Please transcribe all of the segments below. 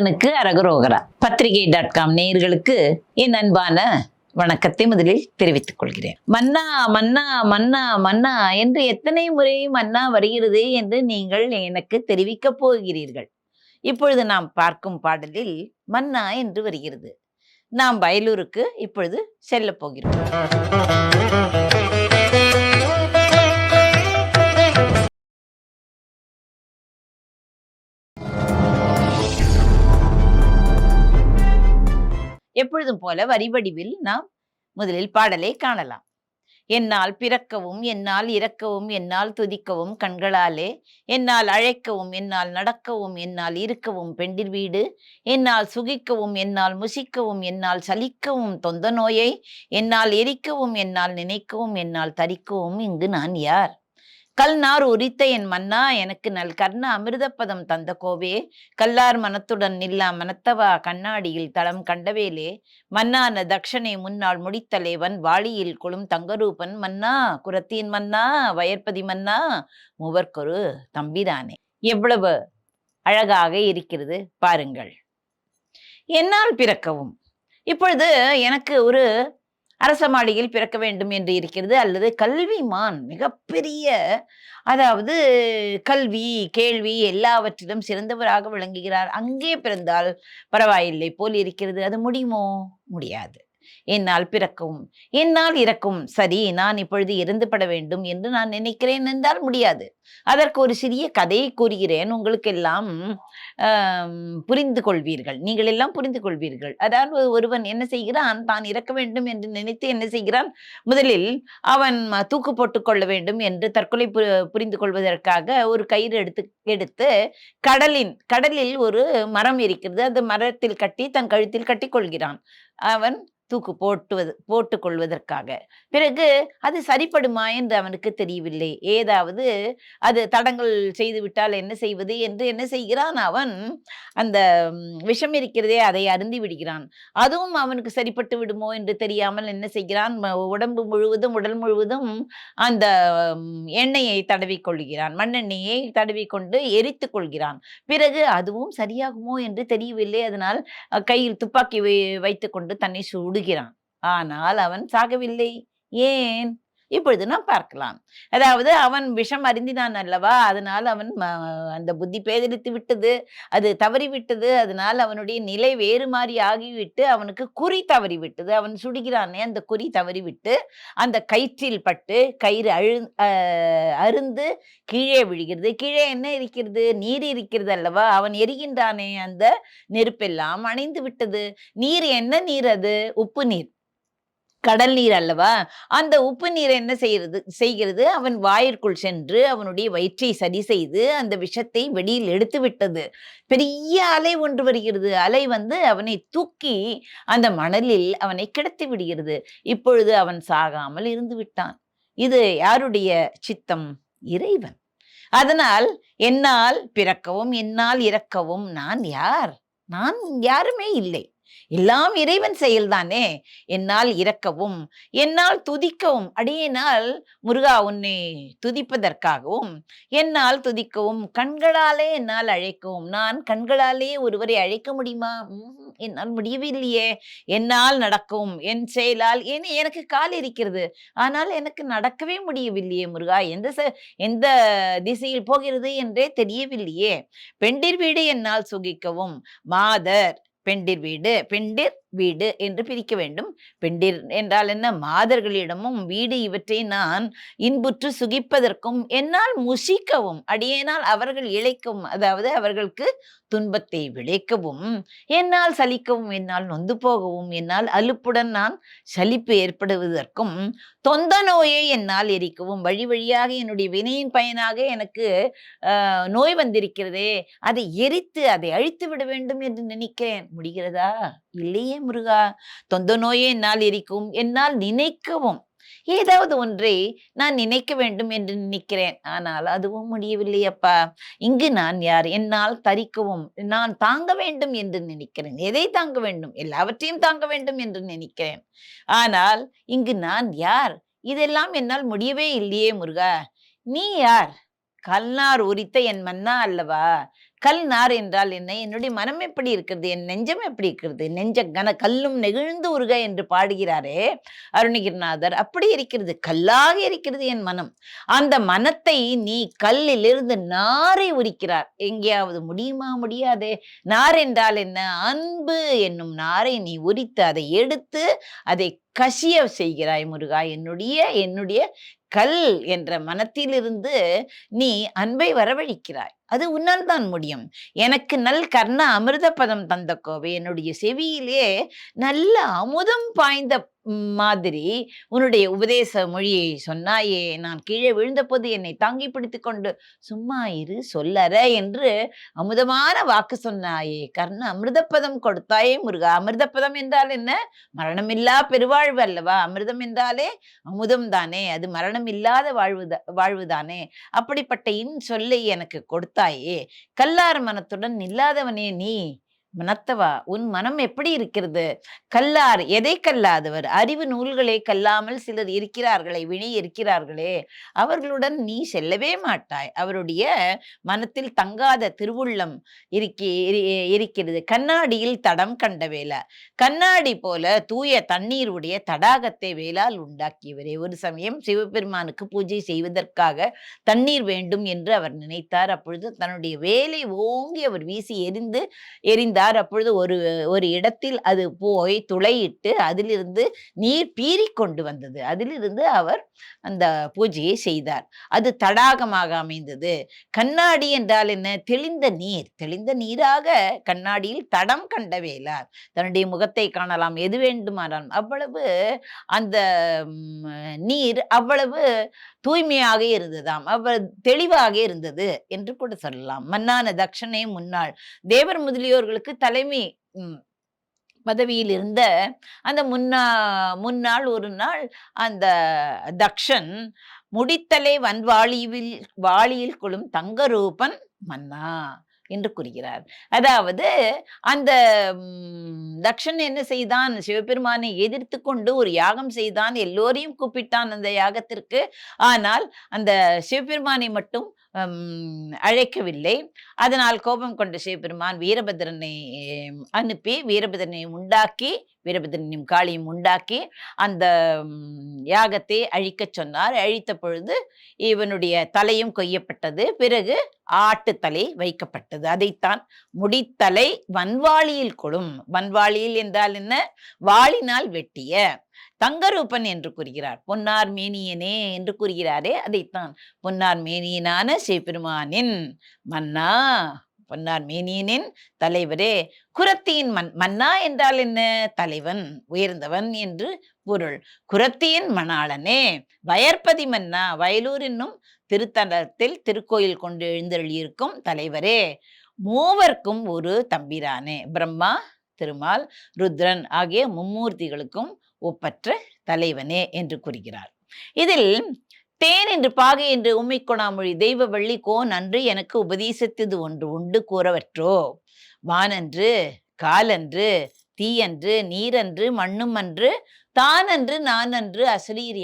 முருகனுக்கு அரகரோகரா. பத்திரிகை டாட் காம் நேயர்களுக்கு என் அன்பான வணக்கத்தை முதலில் தெரிவித்துக் கொள்கிறேன். மன்னா மன்னா மன்னா மன்னா என்று எத்தனை முறை மன்னா வருகிறது என்று நீங்கள் எனக்கு தெரிவிக்கப் போகிறீர்கள். இப்பொழுது நாம் பார்க்கும் பாடலில் மன்னா என்று வருகிறது. நாம் வயலூருக்கு இப்பொழுது செல்ல போகிறோம். எப்பொழுதும் போல வரி வடிவில் நாம் முதலில் பாடலை காணலாம். என்னால் பிறக்கவும் என்னால் இறக்கவும் என்னால் துதிக்கவும் கண்களாலே என்னால் அழைக்கவும் என்னால் நடக்கவும் என்னால் இருக்கவும் பெண்டிர் வீடு என்னால் சுகிக்கவும் என்னால் முசிக்கவும் என்னால் சலிக்கவும் தொந்த நோயை என்னால் எரிக்கவும் என்னால் நினைக்கவும் என்னால் தரிக்கவும் இங்கு நான் யார்? கல்நார் உரித்த என் மன்னா எனக்கு நல் கர்ண அமிர்தப்பதம் தந்த கோவே கல்லார் மனத்துடன் நில்லா மனத்தவா கண்ணாடியில் தளம் கண்டவேலே மன்னான தக்ஷனை முன்னால் முடித்தலைவன் வாளியில் குளும் தங்கரூபன் மன்னா குரத்தியின் மன்னா வயற்பதி மன்னா மூவர்க்கொரு தம்பிதானே. எவ்வளவு அழகாக இருக்கிறது பாருங்கள். என்னால் பிறக்கவும். இப்பொழுது எனக்கு ஒரு அரச மாளிகையில் பிறக்க வேண்டும் என்று இருக்கிறது அல்லது கல்விமான் மிகப்பெரிய அதாவது கல்வி கேள்வி எல்லாவற்றிலும் சிறந்தவராக விளங்குகிறார். அங்கே பிறந்தால் பரவாயில்லை போல் இருக்கிறது. அது முடியுமோ? முடியாது. என்னால் பிறக்கவும் என்னால் இறக்கும் சரி நான் இப்பொழுது இறந்துபட வேண்டும் என்று நான் நினைக்கிறேன் என்றால் முடியாது. அதற்கு ஒரு சிறிய கதையை கூறுகிறேன். உங்களுக்கெல்லாம் ஆம், புரிந்து கொள்வீர்கள். நீங்கள் எல்லாம் புரிந்து கொள்வீர்கள். அதாவது ஒருவன் என்ன செய்கிறான்? தான் இறக்க வேண்டும் என்று நினைத்து என்ன செய்கிறான்? முதலில் அவன் தூக்கு போட்டுக் கொள்ள வேண்டும் என்று தற்கொலை பு- புரிந்து கொள்வதற்காக ஒரு கயிறு எடுத்து எடுத்து கடலின் கடலில் ஒரு மரம் இருக்கிறது. அந்த மரத்தில் கட்டி தன் கழுத்தில் கட்டி கொள்கிறான். அவன் தூக்கு போட்டுவது போட்டுக்கொள்வதற்காக. பிறகு அது சரிப்படுமா என்று அவனுக்கு தெரியவில்லை. ஏதாவது அது தடங்கள் செய்துவிட்டால் என்ன செய்வது என்று என்ன செய்கிறான் அவன்? அந்த விஷம் இருக்கிறதே அதை அருந்தி விடுகிறான். அதுவும் அவனுக்கு சரிப்பட்டு விடுமோ என்று தெரியாமல் என்ன செய்கிறான்? ம- உடம்பு முழுவதும் உடல் முழுவதும் அந்த எண்ணெயை தடவிக்கொள்கிறான். மண்ணெண்ணெயை தடவிக்கொண்டு எரித்து கொள்கிறான். பிறகு அதுவும் சரியாகுமோ என்று தெரியவில்லை. அதனால் கையில் துப்பாக்கி வை வைத்துக்கொண்டு தன்னை சூடு சுடுகிறான் ஆனால் அவன் சாகவில்லை. ஏன்? இப்பொழுது நாம் பார்க்கலாம். அதாவது அவன் விஷம் அறிந்தினான் அல்லவா? அதனால் அவன் ம- அந்த புத்தி பேதலித்து விட்டது. அது தவறிவிட்டது அதனால் அவனுடைய நிலை வேறு மாதிரி ஆகிவிட்டு அவனுக்கு குறி தவறிவிட்டது அவன் சுடுகிறானே அந்த குறி தவறிவிட்டு அந்த கயிற்றில் பட்டு கயிறு அழு அருந்து கீழே விழுகிறது. கீழே என்ன இருக்கிறது? நீர் இருக்கிறது அல்லவா? அவன் எரிகின்றானே அந்த நெருப்பெல்லாம் அணைந்து விட்டது. நீர் என்ன நீர் அது? உப்பு நீர். கடல் நீர் அல்லவா? அந்த உப்பு நீர் என்ன செய்கிறது? செய்கிறது அவன் வாயிற்குள் சென்று அவனுடைய வயிற்றை சரி செய்து அந்த விஷத்தை வெளியில் எடுத்து விட்டது. பெரிய அலை ஒன்று வருகிறது. அலை வந்து அவனை தூக்கி அந்த மணலில் அவனை கிடத்தி விடுகிறது. இப்பொழுது அவன் சாகாமல் இருந்து விட்டான். இது யாருடைய சித்தம்? இறைவன். அதனால் என்னால் பிறக்கவும் என்னால் இறக்கவும் நான் யார்? நான் யாருமே இல்லை. எல்லாம் இறைவன் செயல்தானே? என்னால் இறக்கவும் என்னால் துதிக்கவும். அடியினால் முருகா உன்னை துதிப்பதற்காகவும் என்னால் துதிக்கவும் கண்களாலே என்னால் அழைக்கவும். நான் கண்களாலே ஒருவரை அழைக்க முடியுமா? என்னால் முடியவில்லையே. என்னால் நடக்கவும் என் செயலால். ஏன் எனக்கு கால் இருக்கிறது. ஆனால் எனக்கு நடக்கவே முடியவில்லையே முருகா. எந்த எந்த திசையில் போகிறது என்றே தெரியவில்லையே. பெண்டிர் வீடு என்னால் சுகிக்கவும். மாதர் பெண்டிர் வீடு பெண்டிர் வீடு என்று பிரிக்க வேண்டும். பெண்டிர் என்றால் என்ன? மாதர்களிடமும் வீடு இவற்றை நான் இன்புற்று சுகிப்பதற்கும் என்னால் முசிக்கவும் அடியேனால் அவர்கள் இழைக்கும் அதாவது அவர்களுக்கு துன்பத்தை விளைக்கவும் என்னால் சலிக்கவும் என்னால் நொந்து போகவும் என்னால் அலுப்புடன் நான் சலிப்பு ஏற்படுவதற்கும் தொந்த நோயை என்னால் எரிக்கவும் வழி வழியாக என்னுடைய வினையின் பயனாக எனக்கு நோய் வந்திருக்கிறதே அதை எரித்து அதை அழித்து விட வேண்டும் என்று நினைக்கிறேன். முடிகிறதா? இல்லையே முருகா. தொந்த நோயை என்னால் எரிக்கவும் என்னால் நினைக்கவும் ஏதாவது ஒன்றை நான் நினைக்க வேண்டும் என்று நினைக்கிறேன். ஆனால் அதுவும் முடியவில்லை அப்பா. இங்கு நான் யார்? என்னால் தரிக்கவும் நான் தாங்க வேண்டும் என்று நினைக்கிறேன். எதை தாங்க வேண்டும்? எல்லாவற்றையும் தாங்க வேண்டும் என்று நினைக்கிறேன். ஆனால் இங்கு நான் யார்? இதெல்லாம் என்னால் முடியவே இல்லையே முருகா. நீ யார்? கல்நார் உரித்த என் மன்னா அல்லவா? கல் நார் என்றால் என்ன? என்னுடைய மனம் எப்படி இருக்கிறது? என் நெஞ்சம் எப்படி இருக்கிறது? நெஞ்ச கன கல்லும் நெகிழ்ந்து உருக என்று பாடுகிறாரே அருணகிரிநாதர். அப்படி இருக்கிறது கல்லாக இருக்கிறது என் மனம். அந்த மனத்தை நீ கல்லிலிருந்து நாரை உரிக்கிறார். எங்கேயாவது முடியுமா? முடியாதே. நார் என்றால் என்ன? அன்பு என்னும் நாரை நீ உரித்து அதை எடுத்து அதை கசிய செய்கிறாய் முருகா. என்னுடைய என்னுடைய கல் என்ற மனத்திலிருந்து நீ அன்பை வரவழைக்கிறாய். அது உன்னால் தான் முடியும். எனக்கு நல் கர்ண அமிர்த பதம் தந்த கோவை. என்னுடைய செவியிலே நல்ல அமுதம் பாய்ந்த மாதிரி உன்னுடைய உபதேச மொழியை சொன்னாயே நான் கீழே விழுந்தபோது என்னை தாங்கி பிடித்து கொண்டு சும்மா இரு சொல்லற என்று அமுதமான வாக்கு சொன்னாயே. கர்ண அமிர்தப்பதம் கொடுத்தாயே முருகா. அமிர்தப்பதம் என்றால் என்ன? மரணமில்லா பெருவாழ்வு அல்லவா? அமிர்தம் என்றாலே அமுதம் தானே. அது மரணம் இல்லாத வாழ்வு வாழ்வுதானே அப்படிப்பட்ட இன் சொல்லை எனக்கு கொடுத்தாயே. கல்லார் மனத்துடன் இல்லாதவனே நீ. மனத்தவா உன் மனம் எப்படி இருக்கிறது? கல்லார் எதை கல்லாதவர்? அறிவு நூல்களை கல்லாமல் சிலர் இருக்கிறார்களே வினை இருக்கிறார்களே. அவர்களுடன் நீ செல்லவே மாட்டாய். அவருடைய மனத்தில் தங்காத திருவுள்ளம் இருக்கி இருக்கிறது. கண்ணாடியில் தடம் கண்ட வேலா கண்ணாடி போல தூய தண்ணீர் உடைய தடாகத்தை வேலால் உண்டாக்கியவரே. ஒரு சமயம் சிவபெருமானுக்கு பூஜை செய்வதற்காக தண்ணீர் வேண்டும் என்று அவர் நினைத்தார். அப்பொழுது தன்னுடைய வேலை ஓங்கி அவர் வீசி எரிந்து எரிந்த செய்தார் அப்பொழுது ஒரு ஒரு இடத்தில் அது போய் துளையிட்டு அதிலிருந்து நீர் பீறி கொண்டு வந்தது. அதிலிருந்து அவர் அந்த பூஜையை செய்தார். அது தடாகமாக அமைந்தது. கண்ணாடி என்றால் என்ன? தெளிந்த நீர். தெளிந்த நீராக கண்ணாடியில் தடம் கண்ட வேளார். தன்னுடைய முகத்தை காணலாம். எது வேண்டுமானாலும். அவ்வளவு அந்த நீர் அவ்வளவு தூய்மையாக இருந்ததாம். அவ்வளவு தெளிவாக இருந்தது என்று கூட சொல்லலாம். மன்னான தக்ஷனே முன்னாள் தேவர் முதலியோர்களுக்கு தலைமை பதவியில் இருந்த அந்த முன்னா முன்னாள் ஒரு நாள் அந்த தக்ஷன் முடித்தலை வன்வாளியில் வாளியில் கொள்ளும் தங்கரூபன் மன்னா. என்று கூறுகிறார். அதாவது அந்த தக்ஷன் என்ன செய்தான்? சிவபெருமானை எதிர்த்து கொண்டு ஒரு யாகம் செய்தான். எல்லோரையும் கூப்பிட்டான் அந்த யாகத்திற்கு. ஆனால் அந்த சிவபெருமானை மட்டும் அழைக்கவில்லை. அதனால் கோபம் கொண்ட சிவபெருமான் வீரபத்ரனை அனுப்பி வீரபத்ரனை உண்டாக்கி வீரபத்ரனையும் காளியும் உண்டாக்கி அந்த யாகத்தை அழிக்கச் சொன்னார். அழித்த பொழுது இவனுடைய தலையும் கொய்யப்பட்டது. பிறகு ஆட்டுத்தலை வைக்கப்பட்டது. அதைத்தான் முடித்தலை வன்வாளியில் கொடும். வன்வாளியில் என்றால் என்ன? வாளினால் வெட்டிய தங்கரூபன் என்று கூறுகிறார். பொன்னார் மேனியனே என்று கூறுகிறாரே. அதைத்தான் பொன்னார் மேனியனான சிவபெருமானின் மன்னா பொன்னார் மேனியனின் தலைவரே. குரத்தியின் மன் மன்னா என்றால் என்ன? தலைவன் உயர்ந்தவன் என்று பொருள். குரத்தியின் மணாளனே. வயற்பதி மன்னா வயலூர் என்னும் திருத்தலத்தில் திருக்கோயில் கொண்டு எழுந்தருளியிருக்கும் தலைவரே. மூவர்க்கும் ஒரு தம்பிரானே. பிரம்மா திருமால் ருத்ரன் ஆகிய மும்மூர்த்திகளுக்கும் ஒப்பற்ற தலைவனே என்று கூறுகிறார். இதில் தேன் என்று பாகை என்று உண்மை கொணாமொழி தெய்வ வள்ளி கோன் அன்று எனக்கு உபதேசித்தது ஒன்று உண்டு கூறவற்றோ. வானன்று காலன்று தீயன்று நீரன்று மண்ணும் அன்று தானன்று நான் அன்று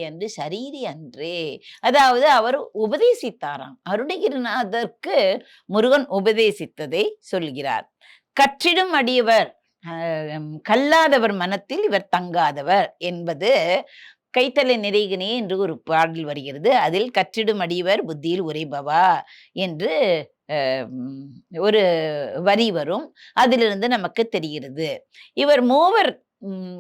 அன்று சரீரி அன்றே. அதாவது அவர் உபதேசித்தாராம். அருணகிரிநாதர்க்கு முருகன் உபதேசித்ததை சொல்கிறார். கற்றிடும் அடியவர் கல்லாதவர் மனத்தில் இவர் தங்காதவர் என்பது கைத்தலை நிறைகினே என்று ஒரு பாடல் வருகிறது. அதில் கற்றிடும் அடிவர் புத்தியில் உரைபவா என்று ஒரு வரி வரும். அதிலிருந்து நமக்கு தெரிகிறது. இவர் மூவர்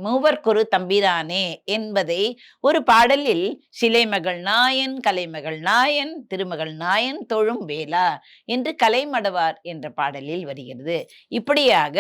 மூவர்க்கொரு தம்பிரானே என்பதை ஒரு பாடலில் சிலைமகள் நாயன் கலைமகள் நாயன் திருமகள் நாயன் தொழும் வேளா என்று கலைமடவார் என்ற பாடலில் வருகிறது. இப்படியாக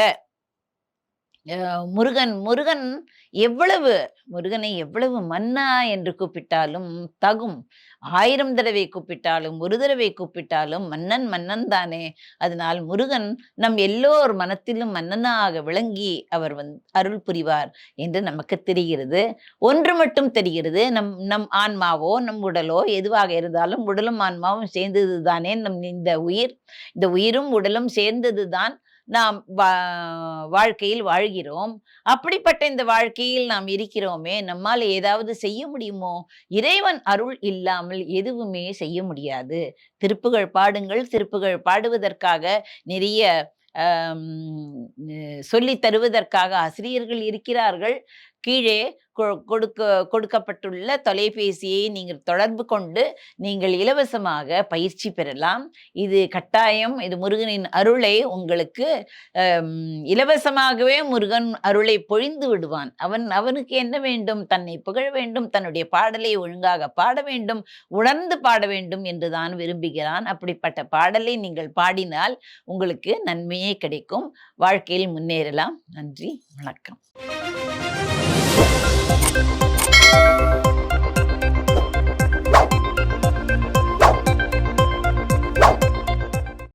முருகன் முருகன் எவ்வளவு முருகனை எவ்வளவு மன்னா என்று கூப்பிட்டாலும் தகும். ஆயிரம் தடவை கூப்பிட்டாலும் ஒரு தடவை கூப்பிட்டாலும் மன்னன் மன்னன் தானே. அதனால் முருகன் நம் எல்லோர் மனத்திலும் மன்னனாக விளங்கி அவர் வந் அருள் புரிவார் என்று நமக்கு தெரிகிறது. ஒன்று மட்டும் தெரிகிறது நம் நம் ஆன்மாவோ நம் உடலோ எதுவாக இருந்தாலும் உடலும் ஆன்மாவும் சேர்ந்தது தானே நம் இந்த உயிர். இந்த உயிரும் உடலும் சேர்ந்தது தான் நாம் வா- வாழ்க்கையில் வாழ்கிறோம். அப்படிப்பட்ட இந்த வாழ்க்கையில் நாம் இருக்கிறோமே நம்மால் ஏதாவது செய்ய முடியுமோ? இறைவன் அருள் இல்லாமல் எதுவுமே செய்ய முடியாது. திருப்புகள் பாடுங்கள். திருப்புகள் பாடுவதற்காக நிறைய சொல்லி தருவதற்காக ஆசிரியர்கள் இருக்கிறார்கள். கீழே கொ- கொடுக்க கொடுக்கப்பட்டுள்ள தொலைபேசியை நீங்கள் தொடர்பு கொண்டு நீங்கள் இலவசமாக பயிற்சி பெறலாம். இது கட்டாயம். இது முருகனின் அருளை உங்களுக்கு இலவசமாகவே முருகன் அருளை பொழிந்து விடுவான். அவன் அவனுக்கு என்ன வேண்டும்? தன்னை புகழ வேண்டும். தன்னுடைய பாடலை ஒழுங்காக பாட வேண்டும். உணர்ந்து பாட வேண்டும் என்றுதான் விரும்புகிறான். அப்படிப்பட்ட பாடலை நீங்கள் பாடினால் உங்களுக்கு நன்மையே கிடைக்கும். வாழ்க்கையில் முன்னேறலாம். நன்றி. வணக்கம். Música